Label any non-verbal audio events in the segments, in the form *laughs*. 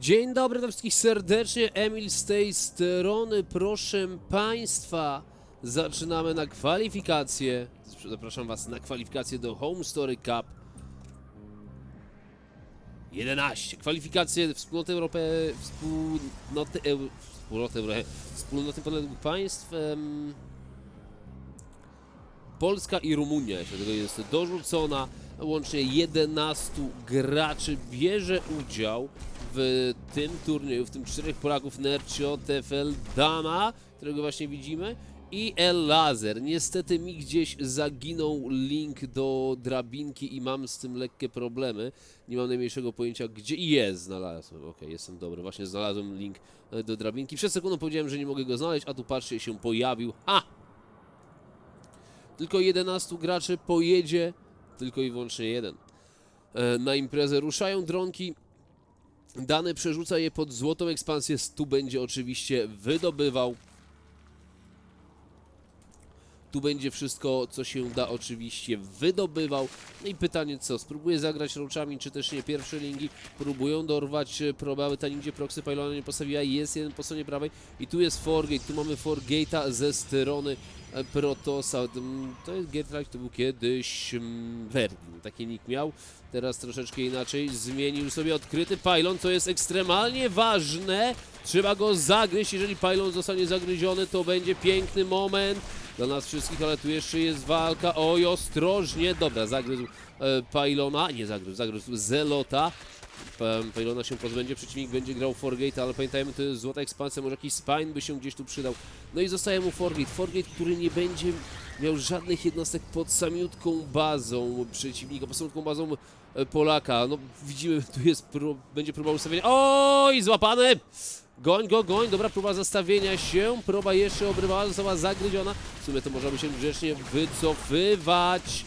Dzień dobry, witam wszystkich serdecznie. Emil z tej strony. Proszę Państwa, zaczynamy na kwalifikacje. Zapraszam Was na kwalifikacje do Home Story Cup 11. Kwalifikacje Wspólnoty Europejskiej, Wspólnoty, Eu... Wspólnoty. Wspólnoty Podległych Państw. em, Polska i Rumunia, jeśli tego jest dorzucona. Łącznie 11 graczy bierze udział w tym turnieju, w tym czterech Polaków Nercio, Tefel, Dama, którego właśnie widzimy i El Lazer. Niestety mi gdzieś zaginął link do drabinki i mam z tym lekkie problemy. Nie mam najmniejszego pojęcia gdzie jest, znalazłem. Okej, jestem dobry, właśnie znalazłem link e, do drabinki. Przed sekundą powiedziałem, że nie mogę go znaleźć, a tu patrzcie się pojawił. Ha! Tylko 11 graczy pojedzie, tylko i wyłącznie jeden. E, Na imprezę ruszają dronki. Dany przerzuca je pod złotą ekspansję. Tu będzie oczywiście wydobywał. Tu będzie wszystko, co się da, oczywiście wydobywał. No i pytanie co? Spróbuję zagrać roczami, czy też nie? Pierwsze linki próbują dorwać e, probały. Ta nigdzie proxy pylona nie postawiła. Jest jeden po stronie prawej. I tu jest Forgate. Tu mamy Forgate'a ze strony Protosa. Mm, To jest Gertrike, to był kiedyś mm, Verdin. Taki nick miał. Teraz troszeczkę inaczej. Zmienił sobie odkryty pylon, co jest ekstremalnie ważne. Trzeba go zagryźć. Jeżeli pylon zostanie zagryziony, to będzie piękny moment dla nas wszystkich, ale tu jeszcze jest walka. Oj, ostrożnie. Dobra, zagryzł e, pylona. Nie zagryzł, zagryzł Zelota. Pylona się pozbędzie, przeciwnik będzie grał Forgate, ale pamiętajmy, to jest złota ekspansja, może jakiś Spine by się gdzieś tu przydał. No i zostaje mu Forgate. Forgate, który nie będzie miał żadnych jednostek pod samiutką bazą przeciwnika, pod samiutką bazą e, Polaka. No widzimy, *laughs* tu jest, będzie próba ustawienia. Oj, złapany! Goń go, goń, dobra próba zastawienia się, próba jeszcze obrywała, została zagryziona. W sumie to możemy się grzecznie wycofywać.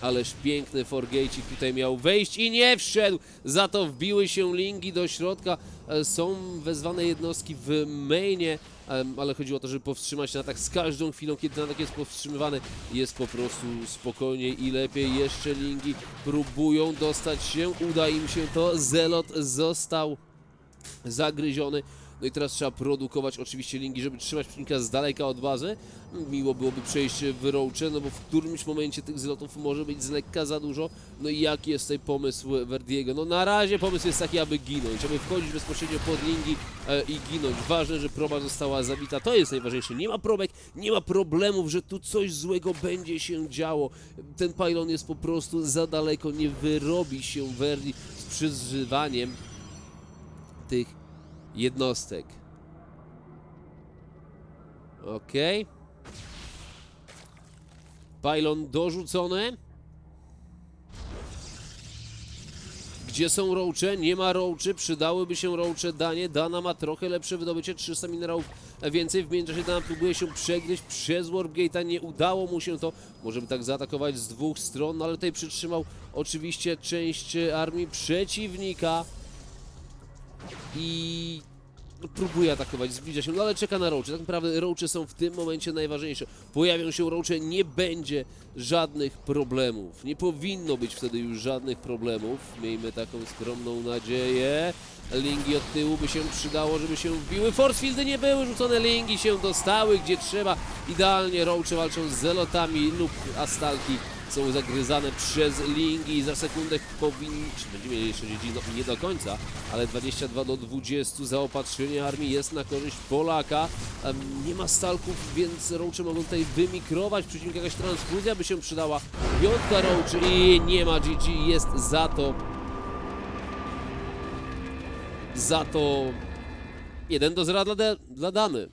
Ależ piękny Forgate tutaj miał wejść i nie wszedł. Za to wbiły się linki do środka. E, Są wezwane jednostki w mainie, ale chodziło o to, żeby powstrzymać ten atak z każdą chwilą, kiedy ten atak jest powstrzymywany. Jest po prostu spokojniej i lepiej. Jeszcze linki próbują dostać się. Uda im się to. Zelot został zagryziony. No i teraz trzeba produkować oczywiście linki, żeby trzymać przeciwnika z daleka od bazy. Miło byłoby przejść w roache, no bo w którymś momencie tych zlotów może być z lekka za dużo. No i jaki jest tutaj pomysł Verdiego? No na razie pomysł jest taki, aby ginąć, aby wchodzić bezpośrednio pod linki e, i ginąć. Ważne, że proba została zabita, to jest najważniejsze. Nie ma probek, nie ma problemów, że tu coś złego będzie się działo. Ten pylon jest po prostu za daleko, nie wyrobi się Verdi z przyzywaniem tych jednostek. Okej. Pylon dorzucony. Gdzie są roache? Nie ma roaczy. Przydałyby się roache Danie. Dana ma trochę lepsze wydobycie. 300 minerałów więcej. W międzyczasie Dana próbuje się przegryźć przez Warpgate'a. Nie udało mu się to. Możemy tak zaatakować z dwóch stron, no ale tutaj przytrzymał oczywiście część e, armii przeciwnika i próbuje atakować, zbliża się, no ale czeka na roache. Tak naprawdę roache są w tym momencie najważniejsze. Pojawią się roache, nie będzie żadnych problemów. Nie powinno być wtedy już żadnych problemów. Miejmy taką skromną nadzieję. Lingi od tyłu by się przydało, żeby się wbiły. Forcefieldy nie były rzucone, lingi się dostały gdzie trzeba. Idealnie roache walczą z zelotami lub astalki są zagryzane przez lingi i za sekundę powinni, czy będziemy mieli jeszcze dzieci, no nie do końca, ale 22 do 20 zaopatrzenie armii jest na korzyść Polaka. Nie ma stalków, więc roache mogą tutaj wymikrować, przeciwnik jakaś transfuzja by się przydała. Piątka roache i nie ma GG, jest za to za to 1 do 0 dla, dla Dany.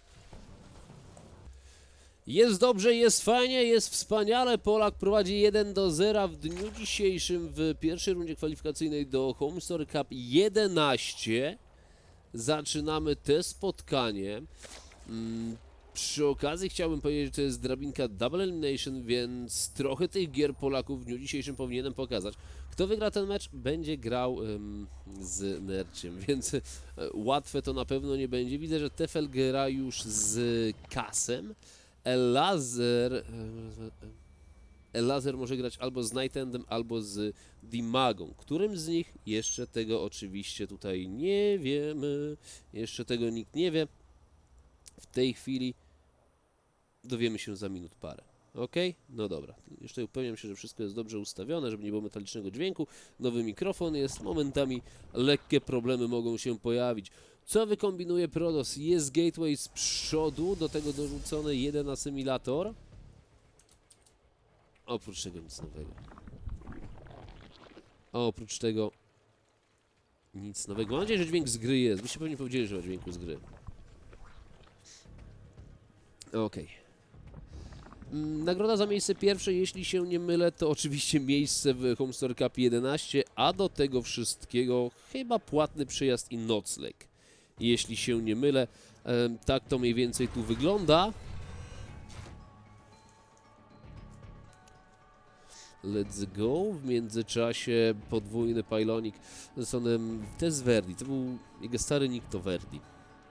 Jest dobrze, jest fajnie, jest wspaniale. Polak prowadzi 1 do 0 w dniu dzisiejszym w pierwszej rundzie kwalifikacyjnej do Home Story Cup 11. Zaczynamy te spotkanie. Mm, Przy okazji chciałbym powiedzieć, że to jest drabinka Double Elimination, więc trochę tych gier Polaków w dniu dzisiejszym powinienem pokazać. Kto wygra ten mecz, będzie grał ym, z Nerciem, *laughs* więc e, łatwe to na pewno nie będzie. Widzę, że Tefel gra już z Kasem. Elazer. Laser może grać albo z Night Endem, albo z Dimagą. Którym z nich? Jeszcze tego oczywiście tutaj nie wiemy. Jeszcze tego nikt nie wie. W tej chwili dowiemy się za minut parę. Ok? No dobra. Jeszcze upewniam się, że wszystko jest dobrze ustawione, żeby nie było metalicznego dźwięku. Nowy mikrofon jest. Momentami lekkie problemy mogą się pojawić. Co wykombinuje Prodos? Jest gateway z przodu, do tego dorzucony jeden asymilator. Oprócz tego nic nowego. A oprócz tego nic nowego. Mam nadzieję, że dźwięk z gry jest. Byście pewnie powiedzieli, że ma dźwięku z gry. Okej. Mm, Nagroda za miejsce pierwsze, jeśli się nie mylę, to oczywiście miejsce w Homestar Cup 11, a do tego wszystkiego chyba płatny przyjazd i nocleg. Jeśli się nie mylę, tak to mniej więcej tu wygląda. Let's go. W międzyczasie podwójny pajlonik z Sonem. To jest Verdi. To był jego stary nick to Verdi.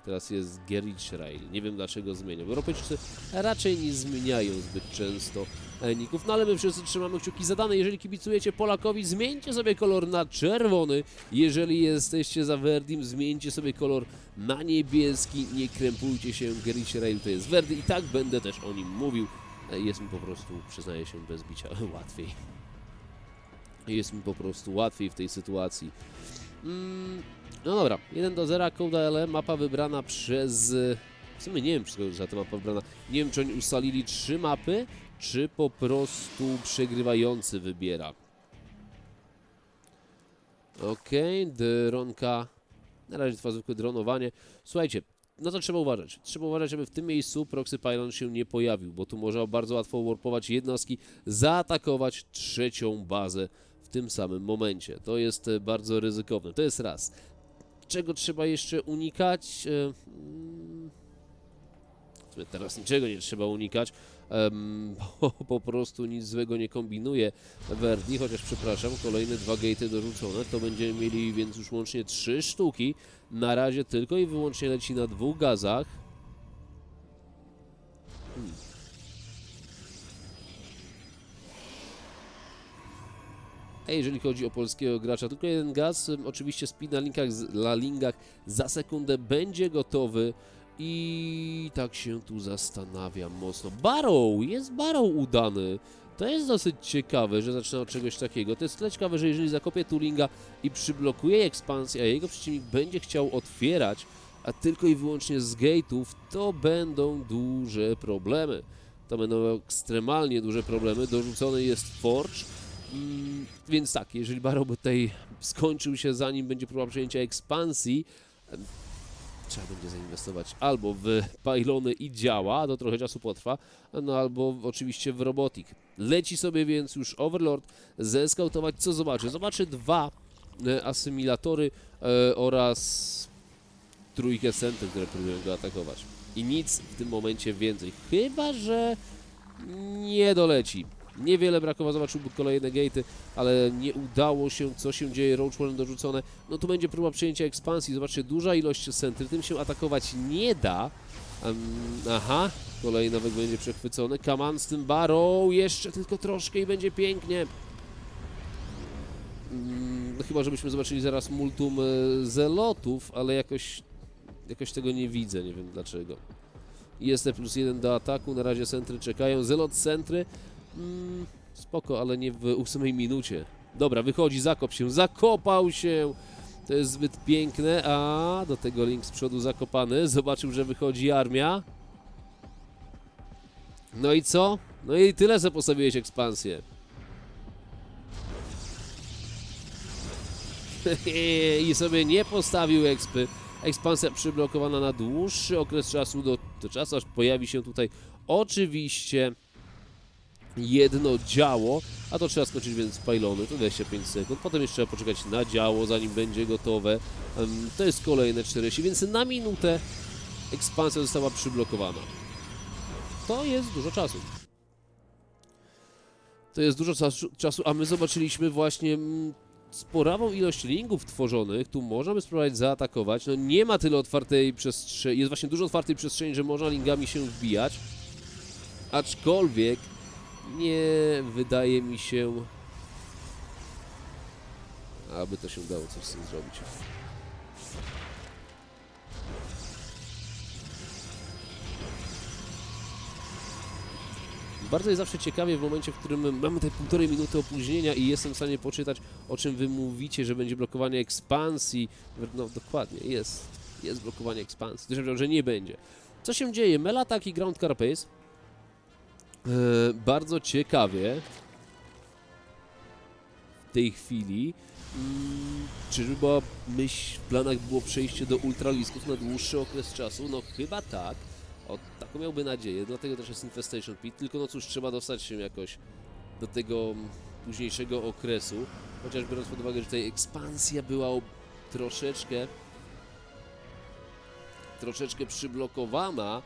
Teraz jest Gerrit Rail. Nie wiem dlaczego zmieniał. Europejczycy raczej nie zmieniają zbyt często ników, no ale my wszyscy trzymamy kciuki za dane. Jeżeli kibicujecie Polakowi, zmieńcie sobie kolor na czerwony. Jeżeli jesteście za Verdim, zmieńcie sobie kolor na niebieski. Nie krępujcie się. Gerrit Rail to jest Verdi i tak będę też o nim mówił. Jest mi po prostu, przyznaję się bez bicia, *laughs* łatwiej. Jest mi po prostu łatwiej w tej sytuacji. Mm, no dobra, 1 do 0, Code LM, mapa wybrana przez... W sumie nie wiem, czy za ta mapa wybrana. Nie wiem, czy oni ustalili trzy mapy, czy po prostu przegrywający wybiera. Okej, dronka. Na razie trwa zwykłe dronowanie. Słuchajcie, no to trzeba uważać. Trzeba uważać, żeby w tym miejscu Proxy Pylon się nie pojawił, bo tu można bardzo łatwo warpować jednostki, zaatakować trzecią bazę w tym samym momencie. To jest e, bardzo ryzykowne. To jest raz. Czego trzeba jeszcze unikać? E, teraz niczego nie trzeba unikać, bo po prostu nic złego nie kombinuje Verdi, chociaż przepraszam, kolejne dwa gatey dorzucone, to będziemy mieli więc już łącznie trzy sztuki. Na razie tylko i wyłącznie leci na dwóch gazach. A jeżeli chodzi o polskiego gracza, tylko jeden gaz. Oczywiście speed na linkach, na linkach za sekundę będzie gotowy. I tak się tu zastanawiam mocno. Barrow! Jest Barrow udany. To jest dosyć ciekawe, że zaczyna od czegoś takiego. To jest tyle ciekawe, że jeżeli zakopie Turinga i przyblokuje ekspansję, a jego przeciwnik będzie chciał otwierać, a tylko i wyłącznie z gate'ów, to będą duże problemy. To będą ekstremalnie duże problemy. Dorzucony jest Forge, Więc tak, jeżeli Barrow tutaj skończył się zanim będzie próba przejęcia ekspansji, trzeba będzie zainwestować albo w pylony i działa, to trochę czasu potrwa, no albo oczywiście w robotik. Leci sobie więc już Overlord zeskautować, co zobaczy? Zobaczy dwa e, asymilatory e, oraz trójkę sentry, które próbują go atakować. I nic w tym momencie więcej. Chyba, że nie doleci. Niewiele brakowało, zobaczyłby kolejne gatey, ale nie udało się, co się dzieje, Roach Warren dorzucone. No tu będzie próba przejęcia ekspansji, zobaczcie, duża ilość centry, tym się atakować nie da. Em, aha, kolejny nawet będzie przechwycony. Kaman z tym Barrow, jeszcze tylko troszkę i będzie pięknie. Mm, No chyba, żebyśmy zobaczyli zaraz multum e, zelotów, ale jakoś, jakoś tego nie widzę, nie wiem dlaczego. Jest plus jeden do ataku, na razie centry czekają. Zelot centry, mm, spoko, ale nie w ósmej minucie. Dobra, wychodzi, zakop się, zakopał się! To jest zbyt piękne, a do tego link z przodu zakopany. Zobaczył, że wychodzi armia. No i co? No i tyle, że postawiłeś ekspansję. *laughs* I sobie nie postawił ekspy. Ekspansja przyblokowana na dłuższy okres czasu, do, do czasu aż pojawi się tutaj oczywiście jedno działo, a to trzeba skończyć więc pylony, to 25 sekund, potem jeszcze trzeba poczekać na działo, zanim będzie gotowe, to jest kolejne 40, więc na minutę ekspansja została przyblokowana. To jest dużo czasu. To jest dużo czasu, a my zobaczyliśmy właśnie mm, sporawą ilość lingów tworzonych, tu można by spróbować zaatakować, no nie ma tyle otwartej przestrzeni, jest właśnie dużo otwartej przestrzeni, że można lingami się wbijać, aczkolwiek Nie wydaje mi się, aby to się udało coś z tym zrobić. Bardzo jest zawsze ciekawie w momencie, w którym mamy te półtorej minuty opóźnienia i jestem w stanie poczytać, o czym wy mówicie, że będzie blokowanie ekspansji. No dokładnie, jest. Jest blokowanie ekspansji. Myślałem, że nie będzie. Co się dzieje? Melatak i Ground Carapace. Eee, bardzo ciekawie w tej chwili. Mm, czyżby myśl w planach było przejście do ultralisków na dłuższy okres czasu? No chyba tak. O, taką miałby nadzieję, dlatego też jest Infestation Pit, tylko no cóż, trzeba dostać się jakoś do tego mm, późniejszego okresu, chociaż biorąc pod uwagę, że tutaj ekspansja była troszeczkę troszeczkę przyblokowana,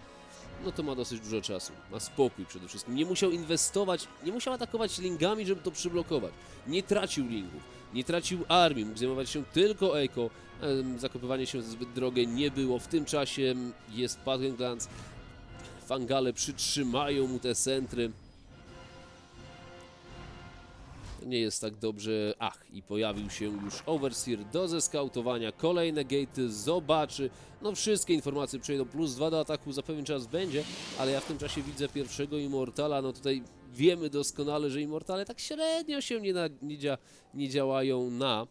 no to ma dosyć dużo czasu, ma spokój przede wszystkim, nie musiał inwestować, nie musiał atakować lingami, żeby to przyblokować, nie tracił lingów, nie tracił armii, mógł zajmować się tylko Eko, Zakopywanie się zbyt drogie nie było. W tym czasie jest Padgenglands. Fangale przytrzymają mu te centry. Nie jest tak dobrze. Ach, i pojawił się już Overseer do zeskautowania. Kolejne gatey zobaczy. No wszystkie informacje przejdą. Plus dwa do ataku za pewien czas będzie, ale ja w tym czasie widzę pierwszego Immortala. No tutaj wiemy doskonale, że Immortale tak średnio się nie, na, nie, dzia, nie działają na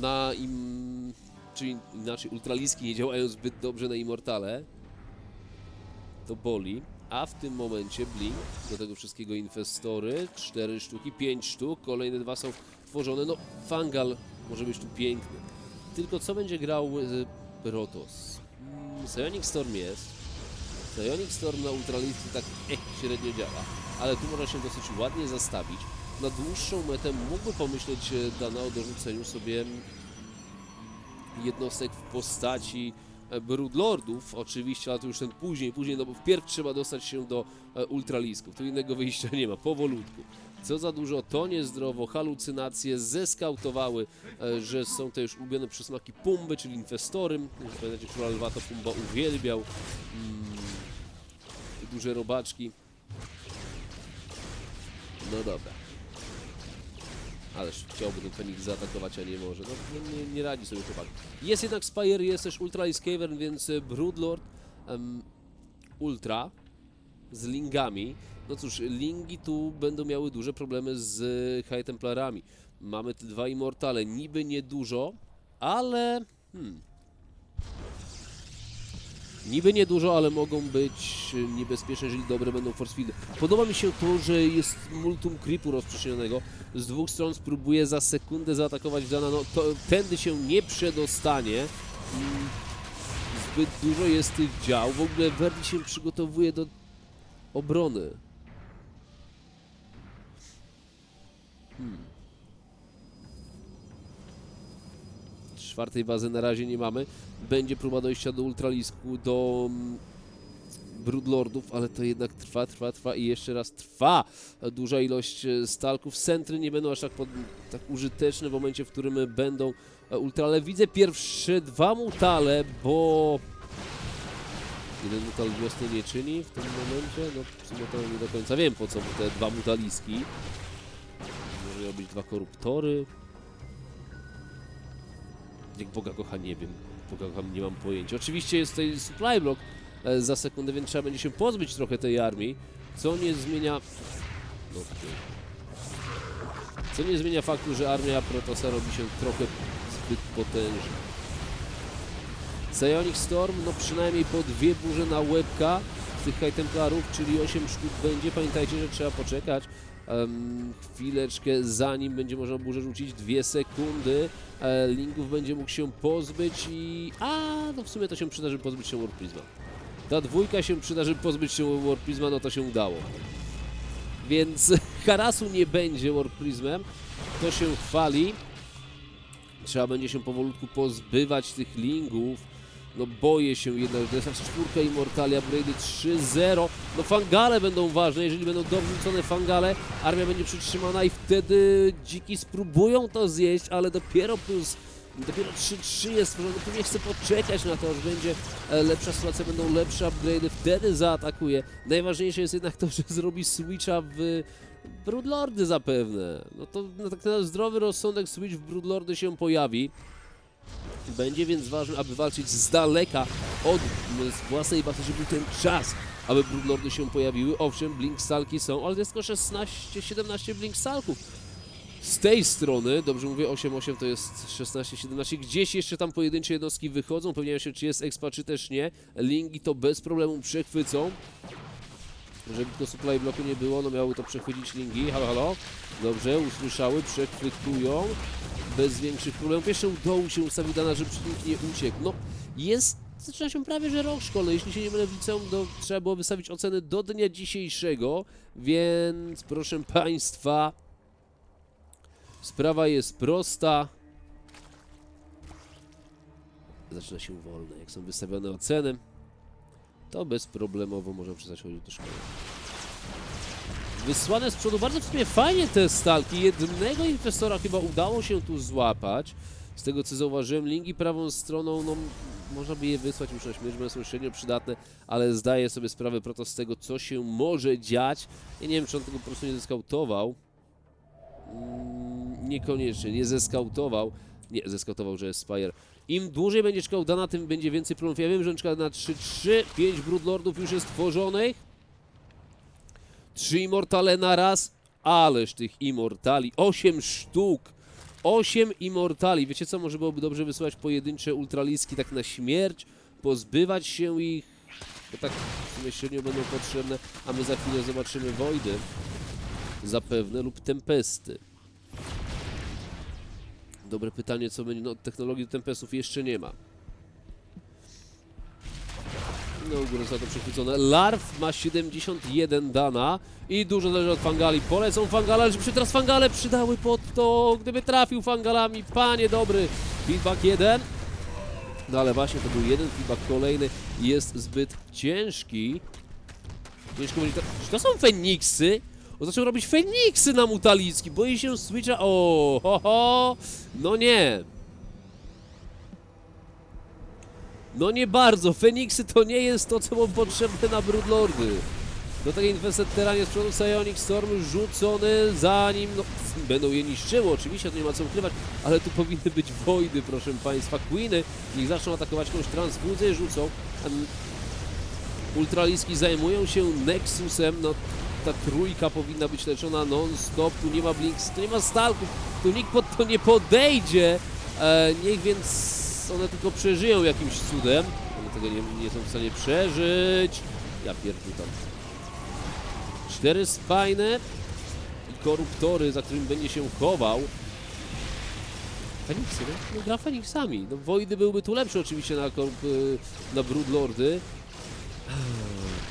na im... czyli inaczej, ultraliski nie działają zbyt dobrze na Immortale. To boli. A w tym momencie Blink, do tego wszystkiego Infestory, 4 sztuki, 5 sztuk, kolejne dwa są tworzone. No, Fangal może być tu piękny. Tylko co będzie grał y, Protoss? Mm, Psionic Storm jest. Psionic Storm na ultralisty tak eh, średnio działa, ale tu można się dosyć ładnie zastawić. Na dłuższą metę mógłby pomyśleć e, Dana o dorzuceniu sobie jednostek w postaci Broodlordów, oczywiście, ale to już ten później, później, no bo wpierw trzeba dostać się do e, ultralisków, tu innego *laughs* wyjścia nie ma, powolutku. Co za dużo, to niezdrowo, halucynacje zeskautowały, e, że są to już ulubione przysmaki Pumby, czyli Infestory. Jeśli Pamiętacie, Króla Lwa to Pumba uwielbiał. Mm, duże robaczki. No dobra. Ależ chciałby ten Fenix zaatakować, a nie może. No nie, nie, nie radzi sobie chłopak. Jest jednak Spire, jest też Ultra Ice Cavern, więc e, Broodlord em, Ultra z lingami. No cóż, lingi tu będą miały duże problemy z e, High Templarami. Mamy te dwa Immortale, niby niedużo, ale... Hmm. Niby niedużo, ale mogą być e, niebezpieczne, jeżeli dobre będą force fieldy. Podoba mi się to, że jest multum creepu rozprzestrzenionego. Z dwóch stron spróbuje za sekundę zaatakować Dana. No to tędy się nie przedostanie. Mm, Zbyt dużo jest tych dział. W ogóle Verdi się przygotowuje do obrony. Czwartej bazy na razie nie mamy. Będzie próba dojścia do Ultralisku, do mm, Broodlordów, ale to jednak trwa, trwa, trwa i jeszcze raz trwa. Duża ilość e, stalków. Centry nie będą aż tak, pod, tak użyteczne w momencie, w którym będą e, ultrale. Widzę pierwsze dwa mutale, bo jeden mutal wiosny nie czyni w tym momencie. No w sumie to nie do końca wiem po co te dwa mutaliski. Może być dwa koruptory. Jak Boga kocha, nie wiem. Boga kocha, nie mam pojęcia. Oczywiście jest tutaj supply block e, za sekundę, więc trzeba będzie się pozbyć trochę tej armii, co nie zmienia... Co nie zmienia faktu, że armia Protosa robi się trochę zbyt potężna. Psionic Storm, no przynajmniej po dwie burze na łebka z tych High Templarów, czyli 8 sztuk będzie. Pamiętajcie, że trzeba poczekać em, chwileczkę, zanim będzie można burzę rzucić. Dwie sekundy. E, będzie mógł się pozbyć i... A, no w sumie to się przyda, żeby pozbyć się War Prisma. Ta dwójka się przyda, żeby pozbyć się War Prisma, no to się udało. Więc *laughs* harasu nie będzie War Prismem. To się chwali. Trzeba będzie się powolutku pozbywać tych lingów. No boję się jednak, że jest czwórka Immortali, upgrade'y 3-0. No fangale będą ważne, jeżeli będą dobrze rzucone fangale, armia będzie przytrzymana i wtedy dziki spróbują to zjeść, ale dopiero plus Dopiero 3-3 jest stworzony, pewnie chce poczekać na to, aż będzie e, lepsza sytuacja, będą lepsze upgrade'y, wtedy zaatakuje. Najważniejsze jest jednak to, że zrobi switcha w Broodlordy zapewne. No to no, tak na zdrowy rozsądek switch w Broodlordy się pojawi. Będzie więc ważne, aby walczyć z daleka od własnej bazy, żeby ten czas, aby Broodlordy się pojawiły. Owszem, Blink Salki są, ale to jest tylko 16-17 Blink Salków. Z tej strony, dobrze mówię, 8-8 to jest 16-17, gdzieś jeszcze tam pojedyncze jednostki wychodzą, upewniają się, czy jest expa, czy też nie. Lingi to bez problemu przechwycą. Żeby tylko supply bloku nie było, no miały to przechwycić lingi. Halo, halo. Dobrze, usłyszały, przechwytują. Bez większych problemów. Jeszcze u dołu się ustawił dana, żeby przeciwnik nie uciekł. No, jest, zaczyna się prawie, że rok szkolny. Jeśli się nie mylę w liceum, to trzeba było wystawić oceny do dnia dzisiejszego, więc proszę Państwa, sprawa jest prosta. Zaczyna się wolne. Jak są wystawione oceny, to bezproblemowo można przestać chodzić do szkoły. Wysłane z przodu bardzo w sumie fajnie te stalki. Jednego inwestora chyba udało się tu złapać. Z tego co zauważyłem, linki prawą stroną, no można by je wysłać już na śmierć, bo są średnio przydatne, ale zdaję sobie sprawę proto z tego, co się może dziać. Ja nie wiem, czy on tego po prostu nie zeskautował. Mm, niekoniecznie, nie zeskautował. Nie, zeskautował, że jest Spire. Im dłużej będzie czekał Dana, tym będzie więcej problemów. Ja wiem, że on czeka na 3-3, 5 Broodlordów już jest tworzonych. 3 Immortale na raz, ależ tych Immortali, 8 sztuk. 8 Immortali. Wiecie co, może byłoby dobrze wysyłać pojedyncze ultraliski tak na śmierć, pozbywać się ich, bo tak średnio będą potrzebne, a my za chwilę zobaczymy Wojdy zapewne lub Tempesty. Dobre pytanie, co będzie. No, technologii Tempestów jeszcze nie ma. No, u góry to przechwycone. Larw ma 71 dana i dużo zależy od Fangali. Polecą Fangale, ale żeby się teraz Fangale przydały pod to, gdyby trafił Fangalami. Panie dobry, feedback 1. No ale właśnie to był jeden feedback, kolejny jest zbyt ciężki. Ciężko będzie... Czy to są Feniksy? On zaczął robić Feniksy na Mutalicki. Boi się Switcha. O, ho, ho. No nie. No nie bardzo. Feniksy to nie jest to, co mu potrzebne na Broodlordy. Do takiej infesteranie z przodu Psionic Storm rzucony, zanim no, *laughs* będą je niszczyły, oczywiście to nie ma co ukrywać, ale tu powinny być wojdy, proszę Państwa. Queeny niech zaczną atakować jakąś transfuzję, rzucą. Ultraliski zajmują się Nexusem, no ta trójka powinna być leczona non-stop, tu nie ma Blinks, tu nie ma Stalków, tu nikt pod to nie podejdzie, e, niech więc one tylko przeżyją jakimś cudem, one tego nie, nie są w stanie przeżyć, ja pierdolę. Cztery spajne i koruptory, za którym będzie się chował. Feniksy, no, no gra Feniksami. No Wojdy byłby tu lepszy oczywiście na, korup, y, na Broodlordy.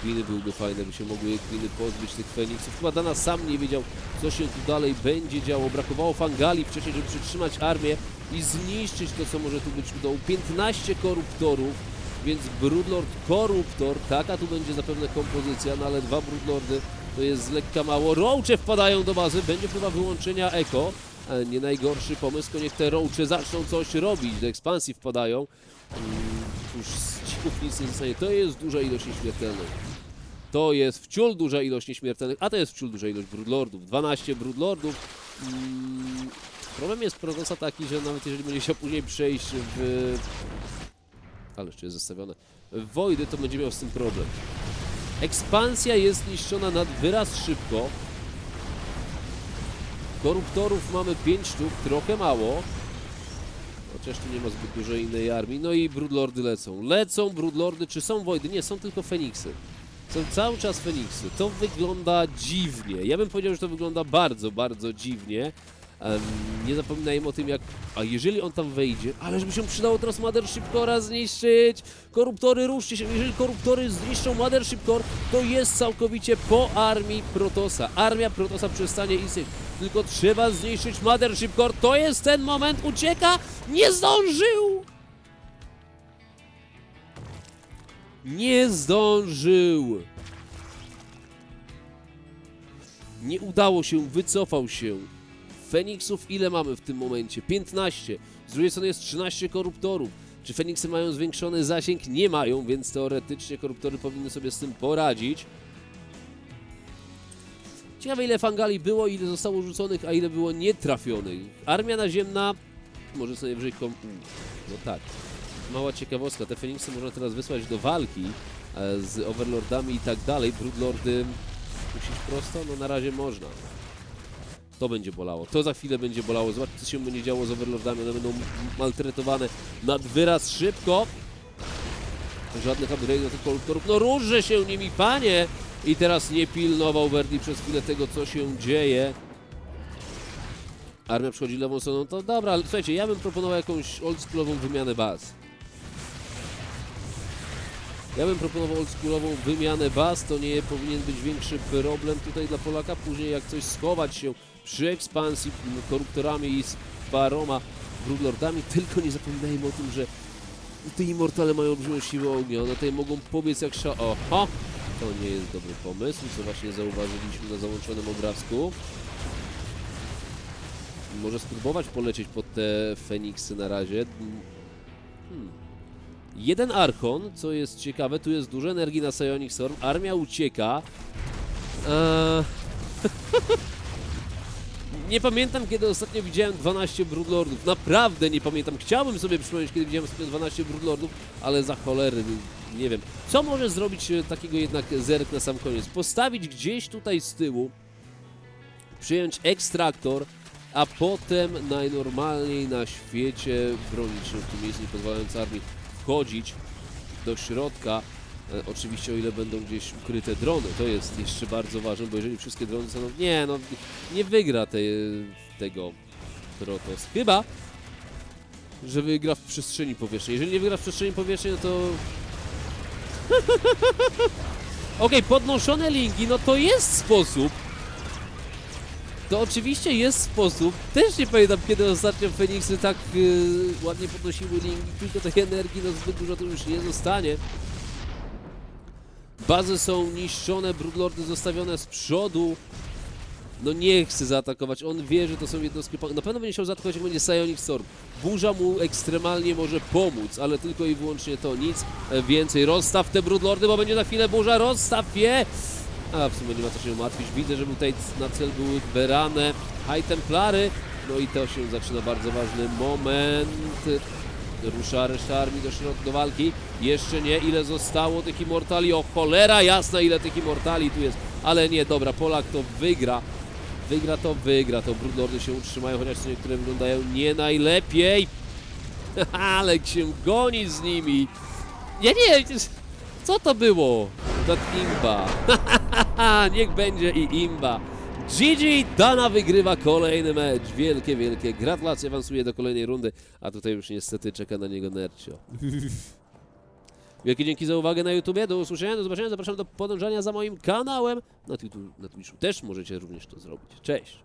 Queeny byłby fajne, by się mogły Queeny pozbyć tych Feniksów. Chyba Dana sam nie wiedział, co się tu dalej będzie działo. Brakowało Fangali wcześniej, żeby przytrzymać armię i zniszczyć to, co może tu być u dołu. 15 koruptorów, więc Broodlord Koruptor, taka tu będzie zapewne kompozycja, no ale dwa Broodlordy to jest lekka mało. Roache wpadają do bazy, będzie próba wyłączenia Eko. Nie najgorszy pomysł, niech te roache zaczną coś robić, do ekspansji wpadają. Mm, Cóż, z dzików nic nie zostanie. To jest duża ilość nieśmiertelnych. To jest wciul duża ilość nieśmiertelnych, a to jest wciul duża ilość Broodlordów. 12 Broodlordów. Mm, problem jest Protosa taki, że nawet jeżeli będzie chciał później przejść w... Ale jeszcze jest zestawione. W Wojdy, to będzie miał z tym problem. Ekspansja jest niszczona nad wyraz szybko. Koruptorów mamy 5 sztuk, trochę mało. Chociaż tu nie ma zbyt dużej innej armii. No i Broodlordy lecą. Lecą Broodlordy, czy są Wojdy? Nie, są tylko Feniksy. Są cały czas Feniksy. To wygląda dziwnie. Ja bym powiedział, że to wygląda bardzo, bardzo dziwnie. Nie zapominajmy o tym, jak... A jeżeli on tam wejdzie... Ale żeby się przydało teraz Mothership Core'a zniszczyć! Koruptory, ruszcie się! Jeżeli koruptory zniszczą Mothership Core, to jest całkowicie po armii Protosa. Armia Protosa przestanie istnieć. Tylko trzeba zniszczyć Mothership Core. To jest ten moment! Ucieka! Nie zdążył! Nie zdążył! Nie udało się, wycofał się. Feniksów ile mamy w tym momencie? 15. Z drugiej strony jest 13 koruptorów. Czy Feniksy mają zwiększony zasięg? Nie mają, więc teoretycznie koruptory powinny sobie z tym poradzić. Ciekawe ile fangali było, ile zostało rzuconych, a ile było nietrafionych. Armia naziemna może co najwyżej kom... No tak. Mała ciekawostka, te Feniksy można teraz wysłać do walki e, z Overlordami i tak dalej. Broodlordy musisz prosto? No na razie można. To będzie bolało. To za chwilę będzie bolało. Zobacz, co się będzie działo z Overlordami. One będą maltretowane nad wyraz szybko. Żadnych upgrade'ów tych kolektorów. No różże się nimi, panie! I teraz nie pilnował Verdi przez chwilę tego, co się dzieje. Armia przychodzi lewą stroną. To dobra, ale słuchajcie, ja bym proponował jakąś oldschoolową wymianę baz. Ja bym proponował oldschoolową wymianę baz, to nie powinien być większy problem tutaj dla Polaka. Później jak coś schować się przy ekspansji koruptorami i z paroma broodlordami, tylko nie zapominajmy o tym, że te immortale mają olbrzymią siłę ognia, one tutaj mogą pobiec jak sza... Oho! To nie jest dobry pomysł, co właśnie zauważyliśmy na załączonym obrazku. Może spróbować polecieć pod te Feniksy na razie. Hmm. Jeden Archon, co jest ciekawe, tu jest dużo energii na Psionic Storm, armia ucieka. Eee... *laughs* nie pamiętam, kiedy ostatnio widziałem 12 Broodlordów. Naprawdę nie pamiętam. Chciałbym sobie przypomnieć, kiedy widziałem ostatnio 12 Broodlordów, ale za cholery, nie wiem. Co może zrobić e, takiego jednak Zerk na sam koniec? Postawić gdzieś tutaj z tyłu, przyjąć ekstraktor, a potem najnormalniej na świecie bronić się w tym miejscu, nie pozwalając armii wchodzić do środka. E, oczywiście o ile będą gdzieś ukryte drony, to jest jeszcze bardzo ważne, bo jeżeli wszystkie drony są... Nie, no nie wygra te, tego Protoss. Chyba, że wygra w przestrzeni powietrznej. Jeżeli nie wygra w przestrzeni powietrznej, no to... *laughs* Okej, podnoszone linki, no to jest sposób, to oczywiście jest sposób. Też nie pamiętam, kiedy ostatnio Feniksy tak yy, ładnie podnosiły linki, tylko tej energii no zbyt dużo to już nie zostanie. Bazy są niszczone, Broodlordy zostawione z przodu. No nie chce zaatakować, on wie, że to są jednostki... Na pewno będzie chciał zaatakować, jak będzie Psionic Storm. Burza mu ekstremalnie może pomóc, ale tylko i wyłącznie to, nic e, więcej. Rozstaw te Broodlordy, bo będzie na chwilę burza, rozstaw je! A w sumie nie ma co się martwić. Widzę, że tutaj na cel były berane High Templary. No i to się zaczyna bardzo ważny moment. Rusza reszta armii do środka do walki. Jeszcze nie. Ile zostało tych Immortali? O cholera jasna, ile tych Immortali tu jest. Ale nie, dobra, Polak to wygra. Wygra to, wygra to. Broodlordy się utrzymają, chociaż niektóre wyglądają nie najlepiej. *laughs* Ale się goni z nimi. Ja nie wiem, co to było? To imba. *laughs* Niech będzie i imba. GG, Dana wygrywa kolejny mecz. Wielkie, wielkie gratulacje, awansuje do kolejnej rundy, a tutaj już niestety czeka na niego Nercio. *laughs* Wielkie dzięki za uwagę na YouTubie, do usłyszenia, do zobaczenia, zapraszam do podążania za moim kanałem. Na, Twitchu- na Twitchu też możecie również to zrobić. Cześć!